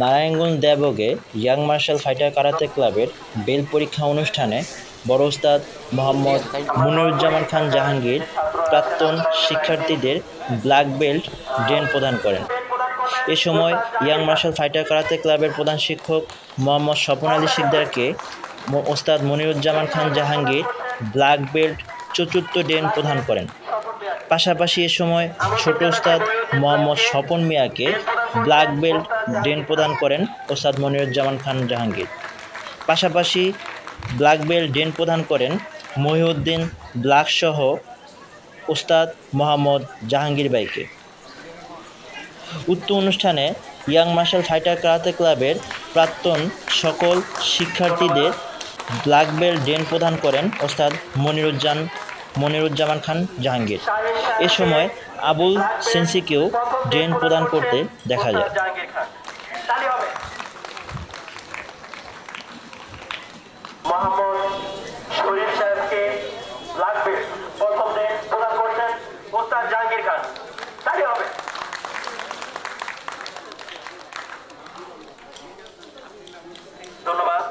নারায়ণগঞ্জ দেবগে young martial fighter karate ক্লাবের belt পরীক্ষা অনুষ্ঠানে বড় ওস্তাদ মোহাম্মদ মুনিরুজ্জামান খান জাহাঙ্গীর প্রাক্তন শিক্ষার্থীদের ব্ল্যাক বেল্ট ড্রেন প্রদান করেন। এ সময় ইয়াং মার্শাল ফাইটার কারাতে ক্লাবের প্রধান শিক্ষক মোহাম্মদ স্বপন আলী শিকদারকে ওস্তাদ মনিরুজ্জামান খান জাহাঙ্গীর ব্ল্যাক বেল্ট চতুর্থ ডেন প্রদান করেন। পাশাপাশি এ সময় ছোট ওস্তাদ মোহাম্মদ স্বপন মিয়াকে ব্ল্যাক বেল্ট ডেন প্রদান করেন ওস্তাদ মনিরুজ্জামান খান জাহাঙ্গীর। পাশাপাশি ব্ল্যাক বেল্ট ডেন প্রদান করেন মহিউদ্দিন ব্ল্যাক সহ ওস্তাদ মোহাম্মদ জাহাঙ্গীর বাইকে উক্ত অনুষ্ঠানে ইয়াং মার্শাল ফাইটার কারাতে ক্লাবের প্রাক্তন সকল শিক্ষার্থীদের ব্ল্যাক বেল্ট ডেন প্রদান করেন ওস্তাদ মনিরুজ্জান মনিরুজ্জামান খান জাহাঙ্গীর। এ সময় আবুল সেন্সিকেও ড্রেন প্রদান করতে দেখা যায়। ধন্যবাদ।